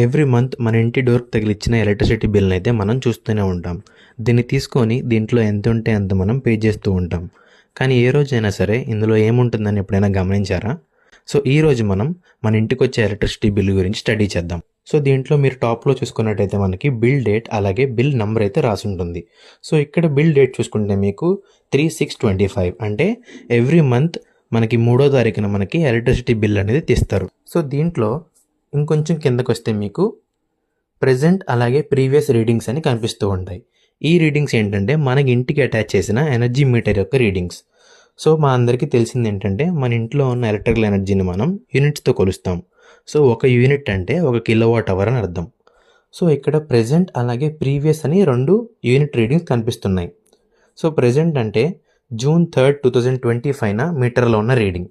Every month మన ఇంటి డోర్కి తగిలిచ్చిన ఎలక్ట్రిసిటీ బిల్ని అయితే మనం చూస్తూనే ఉంటాం. దీన్ని తీసుకొని దీంట్లో ఎంత ఉంటే అంత మనం పే చేస్తూ ఉంటాం. కానీ ఏ రోజైనా సరే ఇందులో ఏముంటుందని ఎప్పుడైనా గమనించారా? సో ఈ రోజు మనం మన ఇంటికి వచ్చే ఎలక్ట్రిసిటీ బిల్ గురించి స్టడీ చేద్దాం. సో దీంట్లో మీరు టాప్లో చూసుకున్నట్టయితే మనకి బిల్ డేట్ అలాగే బిల్ నంబర్ అయితే రాసి ఉంటుంది సో ఇక్కడ బిల్ డేట్ చూసుకుంటే మీకు త్రీ సిక్స్ ట్వంటీ ఫైవ్ అంటే ఎవ్రీ మంత్ మనకి మూడో తారీఖున మనకి ఎలక్ట్రిసిటీ బిల్ అనేది తీస్తారు. సో దీంట్లో ఇంకొంచెం కిందకు వస్తే మీకు ప్రజెంట్ అలాగే ప్రీవియస్ రీడింగ్స్ అని కనిపిస్తూ ఉంటాయి. ఈ రీడింగ్స్ ఏంటంటే మనకి ఇంటికి అటాచ్ చేసిన ఎనర్జీ మీటర్ యొక్క రీడింగ్స్. సో మా అందరికీ తెలిసింది ఏంటంటే మన ఇంట్లో ఉన్న ఎలక్ట్రికల్ ఎనర్జీని మనం యూనిట్స్తో కొలుస్తాం. సో ఒక యూనిట్ అంటే ఒక కిలోవాట్ అవర్ అని అర్థం. సో ఇక్కడ ప్రజెంట్ అలాగే ప్రీవియస్ అని రెండు యూనిట్ రీడింగ్స్ కనిపిస్తున్నాయి. సో ప్రజెంట్ అంటే June third two thousand twenty ఫైవ్న మీటర్లో ఉన్న రీడింగ్.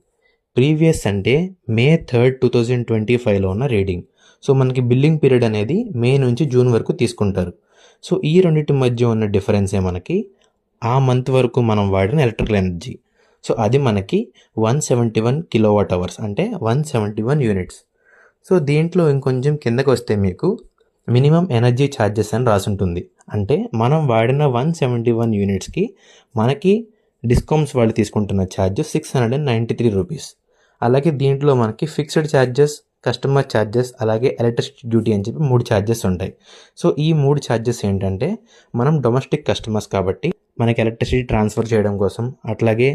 ప్రీవియస్ అంటే May third two thousand twenty ఫైవ్లో ఉన్న రీడింగ్. సో మనకి బిల్లింగ్ పీరియడ్ అనేది మే నుంచి జూన్ వరకు తీసుకుంటారు. సో ఈ రెండింటి మధ్య ఉన్న డిఫరెన్సే మనకి ఆ మంత్ వరకు మనం వాడిన ఎలక్ట్రికల్ ఎనర్జీ. సో అది మనకి one seventy one kilowatt hours అంటే one seventy one units. So దీంట్లో ఇంకొంచెం కిందకు వస్తే మీకు మినిమం ఎనర్జీ ఛార్జెస్ అని రాసుంటుంది. అంటే మనం వాడిన వన్ సెవెంటీ వన్ యూనిట్స్కి మనకి డిస్కౌంట్స్ వాళ్ళు తీసుకుంటున్న charges six hundred and ninety three rupees. అలాగే దీంట్లో మనకి ఫిక్స్డ్ ఛార్జెస్ కస్టమర్ ఛార్జెస్ అలాగే ఎలక్ట్రిసిటీ డ్యూటీ అని చెప్పి మూడు ఛార్జెస్ ఉంటాయి. సో ఈ మూడు ఛార్జెస్ ఏంటంటే మనం డొమెస్టిక్ కస్టమర్స్ కాబట్టి మనకి ఎలక్ట్రిసిటీ ట్రాన్స్ఫర్ చేయడం కోసం అట్లాగే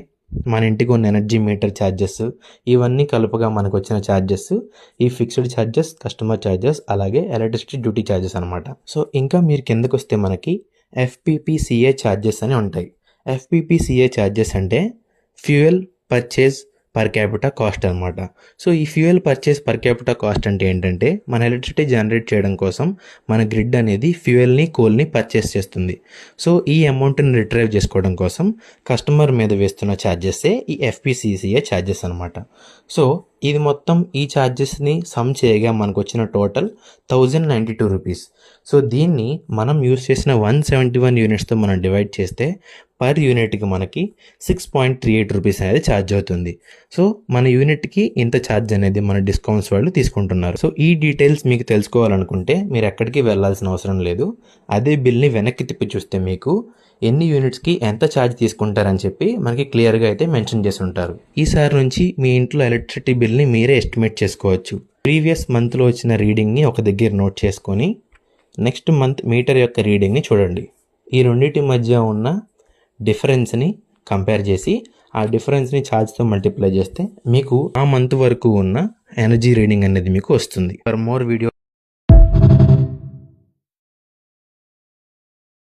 మన ఇంటికి ఉన్న ఎనర్జీ మీటర్ ఛార్జెస్ ఇవన్నీ కలుపుగా మనకు వచ్చిన ఛార్జెస్ ఈ ఫిక్స్డ్ ఛార్జెస్ కస్టమర్ ఛార్జెస్ అలాగే ఎలక్ట్రిసిటీ డ్యూటీ ఛార్జెస్ అనమాట సో ఇంకా మీరు కిందకు వస్తే మనకి ఎఫ్పిపిసిఏ ఛార్జెస్ అని ఉంటాయి. ఎఫ్పిపిసిఏ ఛార్జెస్ అంటే fuel purchase per capita cost అనమాట సో ఈ fuel purchase per capita cost అంటే ఏంటంటే మన ఎలక్ట్రిసిటీ జనరేట్ చేయడం కోసం మన గ్రిడ్ అనేది ఫ్యూయల్ని కోల్ని పర్చేస్ చేస్తుంది. సో ఈ అమౌంట్ని రిట్రైవ్ చేసుకోవడం కోసం కస్టమర్ మీద వేస్తున్న ఛార్జెస్సే ఈ ఎఫ్పిసిసిఏ ఛార్జెస్ అనమాట సో ఇది మొత్తం ఈ ఛార్జెస్ని సమ్ చేయగా మనకు వచ్చిన total thousand ninety two rupees so దీన్ని మనం యూస్ చేసిన వన్ సెవెంటీ వన్ యూనిట్స్తో మనం డివైడ్ చేస్తే పర్ యూనిట్కి మనకి six point three eight rupees అనేది ఛార్జ్ అవుతుంది. సో మన యూనిట్కి ఇంత ఛార్జ్ అనేది మన డిస్కౌంట్స్ వాళ్ళు తీసుకుంటున్నారు. సో ఈ డీటెయిల్స్ మీకు తెలుసుకోవాలనుకుంటే మీరు ఎక్కడికి వెళ్ళాల్సిన అవసరం లేదు. అదే బిల్ని వెనక్కి తిప్పి చూస్తే మీకు ఎన్ని యూనిట్స్కి ఎంత ఛార్జ్ తీసుకుంటారని చెప్పి మనకి క్లియర్గా అయితే మెన్షన్ చేసి ఉంటారు. ఈసారి నుంచి మీ ఇంట్లో ఎలక్ట్రిసిటీ బిల్ని మీరే ఎస్టిమేట్ చేసుకోవచ్చు. ప్రీవియస్ మంత్లో వచ్చిన రీడింగ్ని ఒక దగ్గర నోట్ చేసుకొని నెక్స్ట్ మంత్ మీటర్ యొక్క రీడింగ్ని చూడండి. ఈ రెండింటి మధ్య ఉన్న డిఫరెన్స్ని కంపేర్ చేసి ఆ డిఫరెన్స్ని ఛార్జ్తో మల్టిప్లై చేస్తే మీకు ఆ మంత్ వరకు ఉన్న ఎనర్జీ రీడింగ్ అనేది మీకు వస్తుంది. For more video